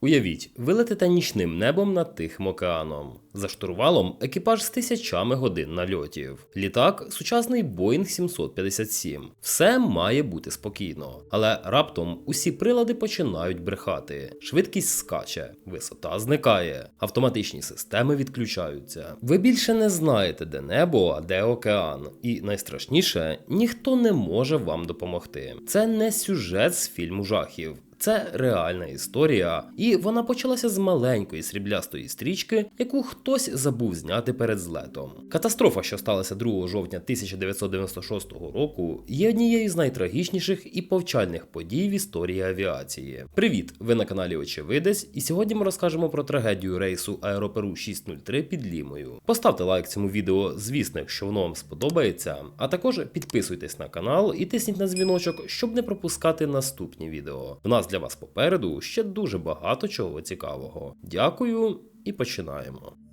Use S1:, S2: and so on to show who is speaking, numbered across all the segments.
S1: Уявіть, ви летите нічним небом над Тихим океаном. За штурвалом екіпаж з тисячами годин нальотів. Літак сучасний Boeing 757. Все має бути спокійно. Але раптом усі прилади починають брехати. Швидкість скаче, висота зникає, автоматичні системи відключаються. Ви більше не знаєте, де небо, а де океан. І найстрашніше, ніхто не може вам допомогти. Це не сюжет з фільму жахів. Це реальна історія, і вона почалася з маленької сріблястої стрічки, яку хтось забув зняти перед злетом. Катастрофа, що сталася 2 жовтня 1996 року, є однією з найтрагічніших і повчальних подій в історії авіації. Привіт! Ви на каналі Очевидець, і сьогодні ми розкажемо про трагедію рейсу Аероперу 603 під Лімою. Поставте лайк цьому відео, звісно, якщо воно вам сподобається, а також підписуйтесь на канал і тисніть на дзвіночок, щоб не пропускати наступні відео. У нас для вас попереду ще дуже багато чого цікавого. Дякую і починаємо.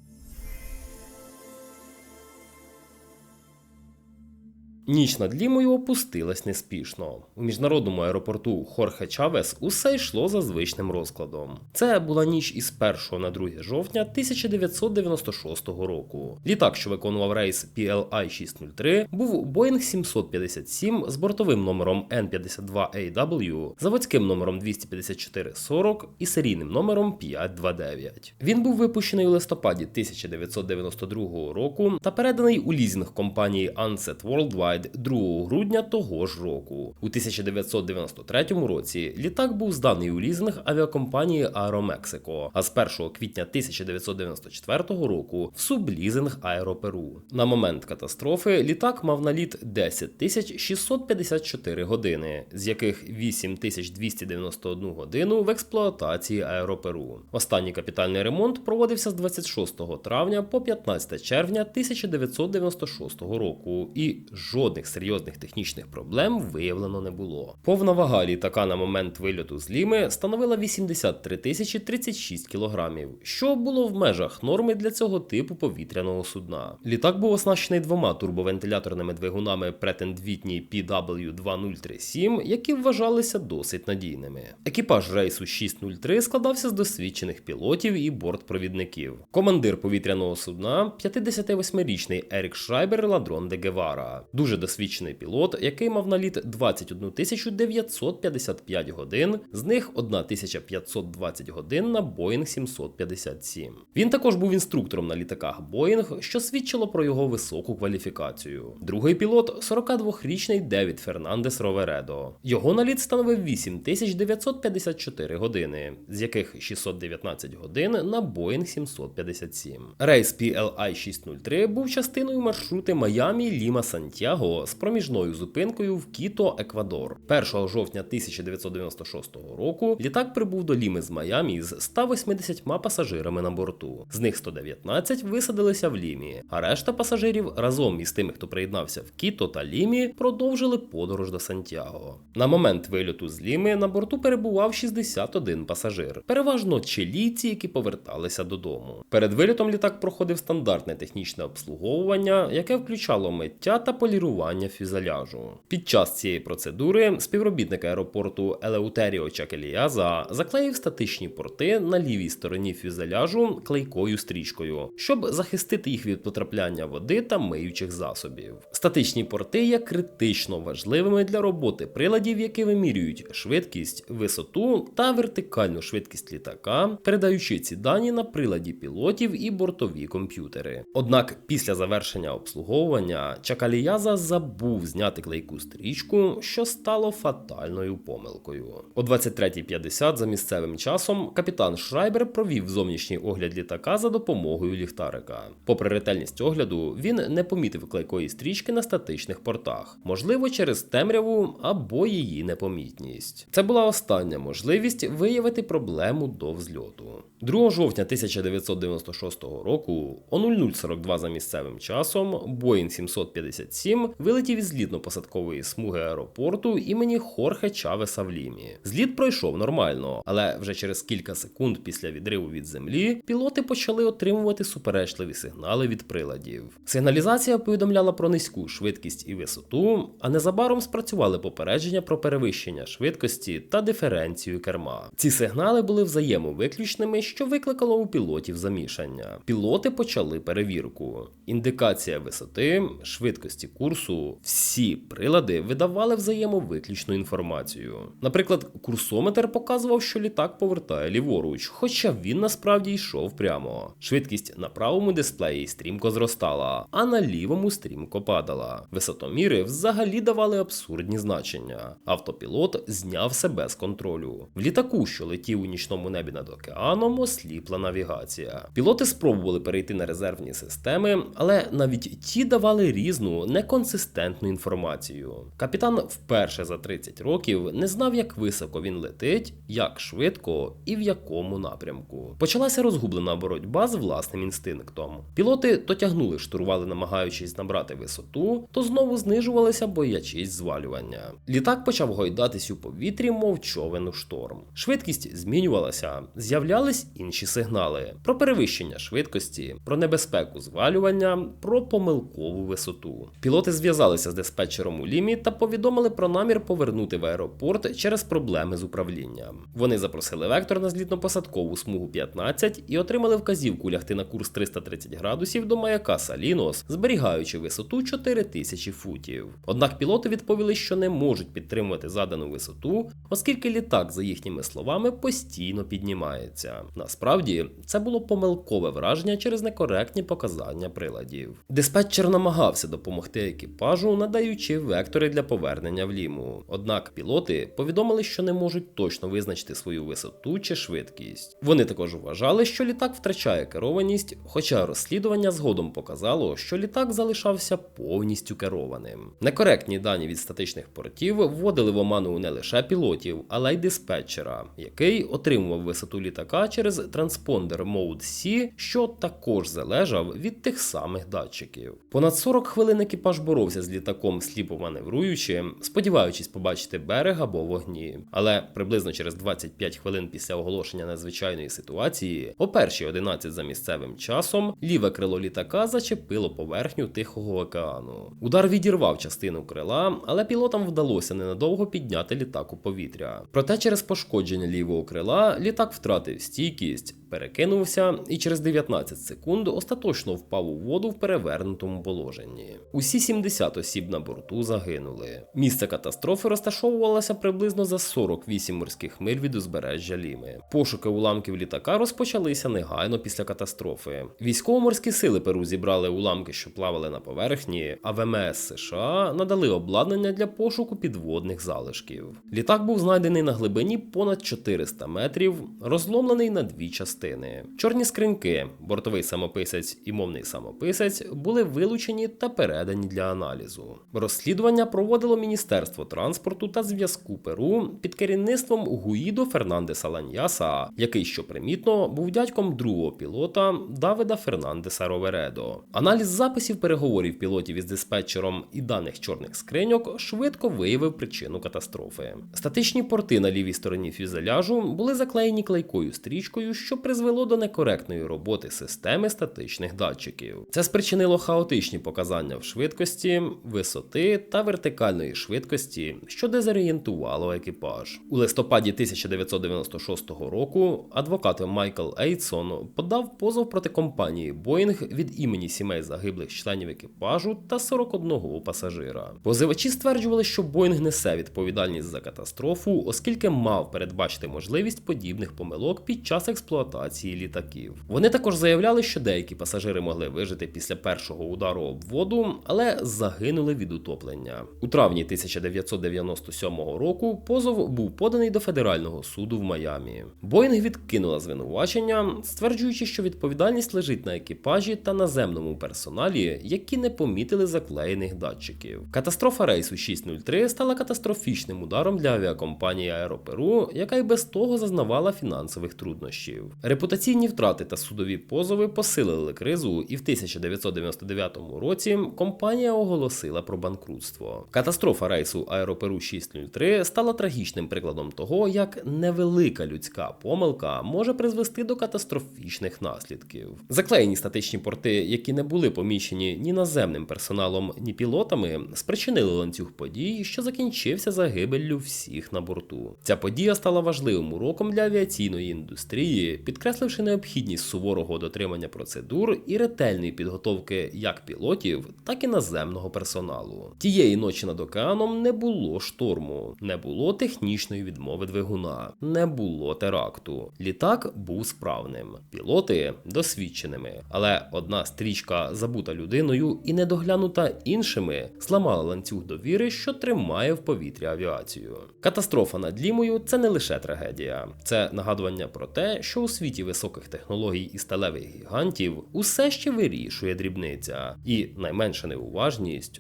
S1: Ніч над Лімою опустилась неспішно. У міжнародному аеропорту Хорхе Чавес усе йшло за звичним розкладом. Це була ніч із 1 на 2 жовтня 1996 року. Літак, що виконував рейс PLI 603, був Boeing 757 з бортовим номером N52AW, заводським номером 25440 і серійним номером 529. Він був випущений у листопаді 1992 року та переданий у лізинг компанії Ansett Worldwide 2 грудня того ж року. У 1993 році літак був зданий у лізинг авіакомпанії Aeromexico, а з 1 квітня 1994 року в сублізинг Аероперу. На момент катастрофи літак мав наліт 10 654 години, з яких 8291 годину в експлуатації Аероперу. Останній капітальний ремонт проводився з 26 травня по 15 червня 1996 року, і жодних серйозних технічних проблем виявлено не було. Повна вага літака на момент вильоту з Ліми становила 83 тисячі 36 кілограмів, що було в межах норми для цього типу повітряного судна. Літак був оснащений двома турбовентиляторними двигунами Whitney PW2037, які вважалися досить надійними. Екіпаж рейсу 603 складався з досвідчених пілотів і бортпровідників. Командир повітряного судна 58-річний Ерік Шрайбер Ладрон де Гевара, дуже досвідчений пілот, який мав наліт 21 955 годин, з них 1520 годин на Boeing 757. Він також був інструктором на літаках Boeing, що свідчило про його високу кваліфікацію. Другий пілот 42-річний Девід Фернандес Ровередо. Його наліт становив 8954 години, з яких 619 годин на Boeing 757. Рейс PLI 603 був частиною маршрути Майамі Ліма Сантьяго з проміжною зупинкою в Кіто, Еквадор. 1 жовтня 1996 року літак прибув до Ліми з Майамі з 180 пасажирами на борту. З них 119 висадилися в Лімі, а решта пасажирів разом із тими, хто приєднався в Кіто та Лімі, продовжили подорож до Сантьяго. На момент вильоту з Ліми на борту перебував 61 пасажир, переважно чилійці, які поверталися додому. Перед вильотом літак проходив стандартне технічне обслуговування, яке включало миття та полірування фюзеляжу. Під час цієї процедури співробітник аеропорту Елеутеріо Чакеліяза заклеїв статичні порти на лівій стороні фюзеляжу клейкою стрічкою, щоб захистити їх від потрапляння води та миючих засобів. Статичні порти є критично важливими для роботи приладів, які вимірюють швидкість, висоту та вертикальну швидкість літака, передаючи ці дані на приладі пілотів і бортові комп'ютери. Однак після завершення обслуговування Чакаліяза забув зняти клейку стрічку, що стало фатальною помилкою. О 23.50 за місцевим часом капітан Шрайбер провів зовнішній огляд літака за допомогою ліхтарика. Попри ретельність огляду, він не помітив клейкої стрічки на статичних портах, можливо, через темряву або її непомітність. Це була остання можливість виявити проблему до взльоту. 2 жовтня 1996 року о 0042 за місцевим часом Boeing 757 вилетів із злітно-посадкової смуги аеропорту імені Хорхе Чавеса в Лімі. Зліт пройшов нормально, але вже через кілька секунд після відриву від землі пілоти почали отримувати суперечливі сигнали від приладів. Сигналізація повідомляла про низьку швидкість і висоту, а незабаром спрацювали попередження про перевищення швидкості та диференцію керма. Ці сигнали були взаємовиключними, що викликало у пілотів замішання. Пілоти почали перевірку. Індикація висоти, швидкості курсу, всі прилади видавали взаємовиключну інформацію. Наприклад, курсометр показував, що літак повертає ліворуч, хоча він насправді йшов прямо. Швидкість на правому дисплеї стрімко зростала, а на лівому стрімко падала. Висотоміри взагалі давали абсурдні значення. Автопілот зняв себе з контролю. В літаку, що летів у нічному небі над океаном, осліпла навігація. Пілоти спробували перейти на резервні системи, але навіть ті давали різну, неконсистентну інформацію. Капітан вперше за 30 років не знав, як високо він летить, як швидко і в якому напрямку. Почалася розгублена боротьба з власним інстинктом. Пілоти то тягнули штурвали, намагаючись набрати висоту, то знову знижувалися, боячись звалювання. Літак почав гойдатись у повітрі, мов човен у шторм. Швидкість змінювалася, з'являлись інші сигнали про перевищення швидкості, про небезпеку звалювання, про помилкову висоту. Пілоти зв'язалися з диспетчером у лімі та повідомили про намір повернути в аеропорт через проблеми з управлінням. Вони запросили вектор на злітно-посадкову смугу 15 і отримали вказівку лягти на курс 330 градусів до маяка Салінос, зберігаючи висоту 4000 футів. Однак пілоти відповіли, що не можуть підтримувати задану висоту, оскільки літак, за їхніми словами, постійно піднімається. Насправді, це було помилкове враження через некоректні показання приладів. Диспетчер намагався допомогти екіпажу, надаючи вектори для повернення в ліму. Однак пілоти повідомили, що не можуть точно визначити свою висоту чи швидкість. Вони також вважали, що літак втрачає керованість, хоча розслідування згодом показало, що літак залишався повністю керованим. Некоректні дані від статичних портів вводили в оману не лише пілотів, але й диспетчера, який отримував висоту літака через транспондер Mode C, що також залежав від тих самих датчиків. Понад 40 хвилин екіпаж боровся з літаком, сліпо маневруючи, сподіваючись побачити берег або вогні. Але приблизно через 25 хвилин після оголошення надзвичайної ситуації, о першій 11 за місцевим часом, ліве крило літака зачепило поверхню Тихого океану. Удар відірвав частину крила, але пілотам вдалося ненадовго підняти літак у повітря. Проте через пошкодження лівого крила літак втратив стійкість. Перекинувся і через 19 секунд остаточно впав у воду в перевернутому положенні. Усі 70 осіб на борту загинули. Місце катастрофи розташовувалося приблизно за 48 морських миль від узбережжя Ліми. Пошуки уламків літака розпочалися негайно після катастрофи. Військово-морські сили Перу зібрали уламки, що плавали на поверхні, а ВМС США надали обладнання для пошуку підводних залишків. Літак був знайдений на глибині понад 400 метрів, розломлений на дві частини. Чорні скриньки, бортовий самописець і мовний самописець були вилучені та передані для аналізу. Розслідування проводило Міністерство транспорту та зв'язку Перу під керівництвом Гуїдо Фернандеса Ланьяса, який, що примітно, був дядьком другого пілота Давида Фернандеса Ровередо. Аналіз записів переговорів пілотів із диспетчером і даних чорних скриньок швидко виявив причину катастрофи. Статичні порти на лівій стороні фюзеляжу були заклеєні клейкою стрічкою, що призвело до некоректної роботи системи статичних датчиків. Це спричинило хаотичні показання в швидкості, висоти та вертикальної швидкості, що дезорієнтувало екіпаж. У листопаді 1996 року адвокат Майкл Ейтсон подав позов проти компанії Boeing від імені сімей загиблих членів екіпажу та 41 пасажира. Позивачі стверджували, що Боїнг несе відповідальність за катастрофу, оскільки мав передбачити можливість подібних помилок під час експлуатації літаків. Вони також заявляли, що деякі пасажири могли вижити після першого удару об воду, але загинули від утоплення. У травні 1997 року позов був поданий до федерального суду в Майамі. Боїнг відкинула звинувачення, стверджуючи, що відповідальність лежить на екіпажі та наземному персоналі, які не помітили заклеєних датчиків. Катастрофа рейсу 603 стала катастрофічним ударом для авіакомпанії Аероперу, яка й без того зазнавала фінансових труднощів. Репутаційні втрати та судові позови посилили кризу, і в 1999 році компанія оголосила про банкрутство. Катастрофа рейсу Аероперу 603 стала трагічним прикладом того, як невелика людська помилка може призвести до катастрофічних наслідків. Заклеєні статичні порти, які не були поміщені ні наземним персоналом, ні пілотами, спричинили ланцюг подій, що закінчився загибеллю всіх на борту. Ця подія стала важливим уроком для авіаційної індустрії, підкресливши необхідність суворого дотримання процедур і ретельної підготовки як пілотів, так і наземного персоналу. Тієї ночі над океаном не було шторму, не було технічної відмови двигуна, не було теракту. Літак був справним, пілоти досвідченими, але одна стрічка забута людиною і недоглянута іншими зламала ланцюг довіри, що тримає в повітрі авіацію. Катастрофа над Лімою це не лише трагедія, це нагадування про те, що у світі високих технологій і сталевих гігантів усе ще вирішує дрібниця, і найменша неуважність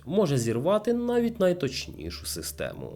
S1: може зірвати навіть найточнішу систему.